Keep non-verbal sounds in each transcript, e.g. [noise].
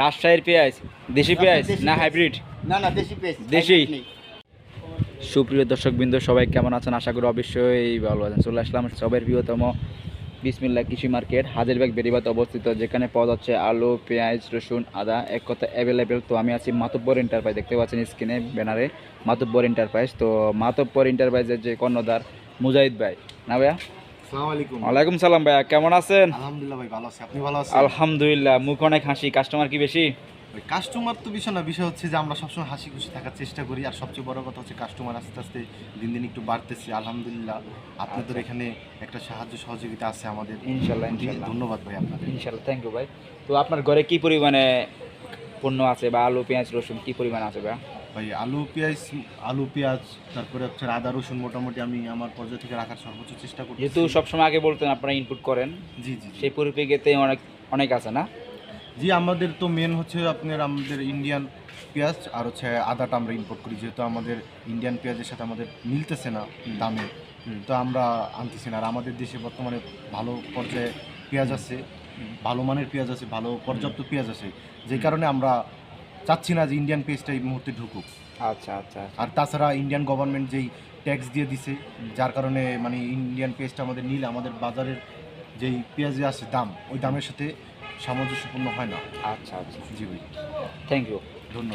রাজশাহীর পেঁয়াজ দেশি পেঁয়াজ না হাইব্রিড? না না দেশি পেঁয়াজ দেশি? সুপ্রিয় দর্শকবৃন্দ সবাই কেমন আছেন? আশা করি অবশ্যই ভালো আছেন। চলে আসলাম সবার প্রিয়তম বিসমিল্লা কৃষি মার্কেট হাজারবাগ বেরিবাতে অবস্থিত যেখানে পাওয়া যাচ্ছে আলু পেঁয়াজ রসুন আদা এক কথা অ্যাভেলেবেল তো আমি আছি মাতব্বর এন্টারপ্রাইজ দেখতে পাচ্ছেন স্ক্রিনে ব্যানারে মাতব্বর এন্টারপ্রাইজ তো মাতব্বর এন্টারপ্রাইজের যে কর্ণধার মুজাহিদ ভাই। না ভাইয়া? ওয়ালাইকুম সালাম ভাইয়া কেমন আছেন? আলহামদুলিল্লাহ ভাই ভালো আছি আপনি ভালো আছেন? আলহামদুলিল্লাহ মুখ অনেক হাসি কাস্টমার কি বেশি? কাস্টমার তো বিষয় না বিষয় হচ্ছে যে আমরা সবসময় হাসি খুশি থাকার চেষ্টা করি আর সবচেয়ে বড় কথা হচ্ছে কাস্টমার আস্তে আস্তে দিন দিন একটু বাড়তেছে আলহামদুলিল্লাহ। আপনাদের এখানে একটা সাহায্য সহযোগিতা আছে আমাদের। ইনশাল্লাহ ধন্যবাদ ভাই আপনাদের। ইনশাল্লাহ থ্যাংক ইউ ভাই। তো আপনার ঘরে কি পরিমাণে পণ্য আছে বা আলু পেঁয়াজ রসুন কি পরিমাণে আছে ভাই ভাই আলু পেঁয়াজ আলু পেঁয়াজ তারপরে হচ্ছে আদা রসুন মোটামুটি আমি আমার পর্যায় থেকে রাখার সর্বোচ্চ চেষ্টা করছি যেহেতু সবসময় আগে বলতেন আপনারা ইনপুট করেন জি জি জি। সেই পরিপ্রেক্ষিতে অনেক অনেক আছে না? জি আমাদের তো মেন হচ্ছে আপনার আমাদের ইন্ডিয়ান পেঁয়াজ আর হচ্ছে আদাটা আমরা ইম্পোর্ট করি যেহেতু আমাদের ইন্ডিয়ান পেঁয়াজের সাথে আমাদের মিলতেছে না দামে। তো আমরা আনতেছি না। আর আমাদের দেশে বর্তমানে ভালো পর্যায়ে পেঁয়াজ আছে ভালো মানের পেঁয়াজ আছে ভালো পর্যাপ্ত পেঁয়াজ আছে। যে কারণে আমরা চাচ্ছি না যে ইন্ডিয়ান পেজটা এই মুহূর্তে ঢুকুক। আচ্ছা আচ্ছা আর তাছাড়া ইন্ডিয়ান গভর্নমেন্ট যেই ট্যাক্স দিয়ে দিছে যার কারণে মানে ইন্ডিয়ান পেজটা আমাদের নিলে আমাদের বাজারের যেই পেঁয়াজ আছে দাম ওই দামের সাথে সামঞ্জস্যপূর্ণ হয় না। আচ্ছা আচ্ছা। জি ভাই। থ্যাংক ইউ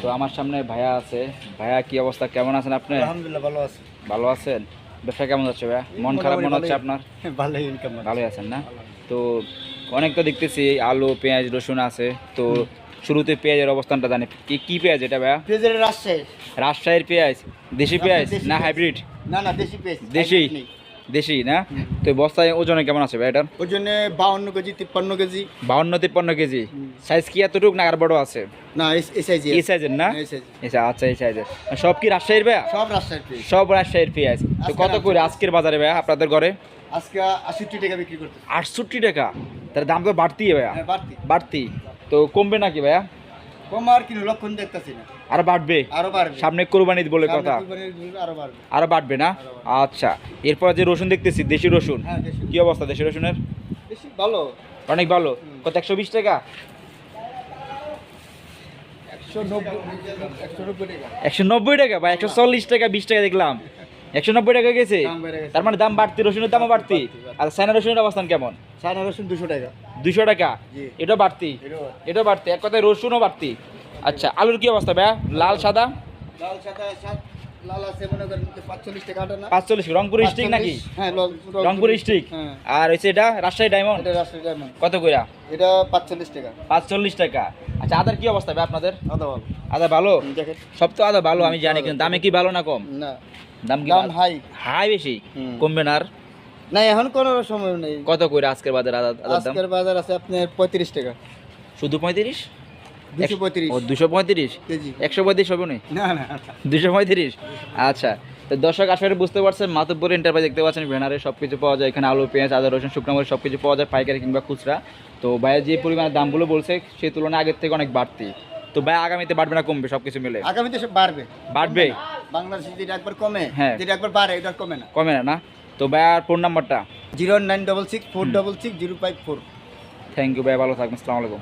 তো আমার সামনে ভাইয়া আছে। ভাইয়া কি অবস্থা? কেমন আছেন আপনি? আলহামদুলিল্লাহ ভালো আছে। ভালো আছেন? ব্যবসা কেমন যাচ্ছে ভাইয়া? মন খারাপ মনে হচ্ছে আপনার? [laughs] ভালো ইনকাম ভালোই আছেন না? তো অনেক তো দেখতেছি আলু পেঁয়াজ রসুন আছে। তো শুরুতে পেঁয়াজের অবস্থানটা জানি। কি কি পেঁয়াজ এটা ভাইয়া? পেঁয়াজের রাজশাহী। রাজশাহীর পেঁয়াজ? দেশি পেঁয়াজ না হাইব্রিড? না না দেশি পেঁয়াজ। দেশি? দেশি না? তো বস্তায় ওজনে কেমন আছে ভাই এটার? ওর জন্য বাউন্ন কেজি তিপ্পান্ন কেজি। বাউন্ন তিপ্পান্ন কেজি? সাইজ কি এতটুক না আর বড় আছে? না এই- সাইজে এই সাইজের না। আচ্ছা আচ্ছা এই সাইজের সব কি রাজশাহীর ভাইয়া? সব রাজশাহীর পেঁয়াজ। সব রাজশাহীর পেঁয়াজ। তো কত করে আজকের বাজারে ভাইয়া আপনাদের ঘরে? আজকে আশিটি টাকা বিক্রি করতে আটষট্টি টাকা? তার দাম তো বাড়তি ভাইয়া। হ্যাঁ বাড়তি। বাড়তি? তো কমবে নাকি ভাইয়া? কম আর লক্ষণ দেখতেছি না। আর বাড়বে? আরও বাড়বে। সামনে কোরবানি বলে কথা। আরও বাড়বে। আরও বাড়বে না? আচ্ছা এরপর যে রসুন দেখতেছি দেশি রসুন। হ্যাঁ কি অবস্থা দেশি রসুনের? ভালো। অনেক ভালো। কত একশো বিশ টাকা? একশো নব্বই টাকা। বা একশো চল্লিশ টাকা বিশ টাকা দেখলাম। একশো নব্বই টাকা গেছে। তার মানে দাম বাড়তি রসুনের দামও বাড়তি। আর সাইনা রসুনের অবস্থান কেমন? সাদা রসুন দুশো টাকা। দুশো টাকা? এটা বাড়তি? এটা বাড়তি। এক কথায় রসুনও বাড়তি। আচ্ছা আলুর কি অবস্থা ভাইয়া? লাল সাদা? লাল সাদা রংপুর স্টিক নাকি? হ্যাঁ রংপুর স্টিক? হ্যাঁ। আর হচ্ছে এটা রাজশাহী ডায়মন্ড কত কইরা? এটা পাঁচচল্লিশ টাকা। পাঁচচল্লিশ টাকা। আচ্ছা আদার কি অবস্থা ভাই আপনাদের? আদা ভালো। আদা ভালো? সব তো আদা ভালো আমি জানি কিন্তু দামে কি ভালো। না কম? না। দাম কি হাই। হাই বেশি? কমবে না আর? না এখন কোনো সময় নেই। কত করে আজকের বাজার আদার দাম? আজকের বাজার আছে আপনার পঁয়ত্রিশ টাকা। শুধু পঁয়ত্রিশ? দুশো পঁয়ত্রিশ। একশো পঁয়ত্রিশ হবে না না না। দুশো পঁয়ত্রিশ? আচ্ছা তো দর্শক আসলে বুঝতে পারছেন মাতব্বর এন্টারপ্রাইজ দেখতে পাচ্ছেন ব্যানারে সব কিছু পাওয়া যায় এখানে আলু পেঁয়াজ আদা রসুন শুকনো মরিচ সব কিছু পাওয়া যায় পাইকারি কিংবা খুচরা। তো ভাইয়া যে পরিমাণে দামগুলো বলছে সেই তুলনায় আগের থেকে অনেক বাড়তি। তো ভাই আগামীতে বাড়বে না কমবে সবকিছু মিলে? আগামীতে সব বাড়বে। বাড়বে? বাংলাদেশে যেটা একবার কমে হ্যাঁ। যেটা একবার বাড়ে এটা কমে না। কমে না না? তো ভাইয়ার ফোন নাম্বারটা zero nine double six four double six zero five four. Thank you ভাই ভালো থাকবেন আসসালামু আলাইকুম।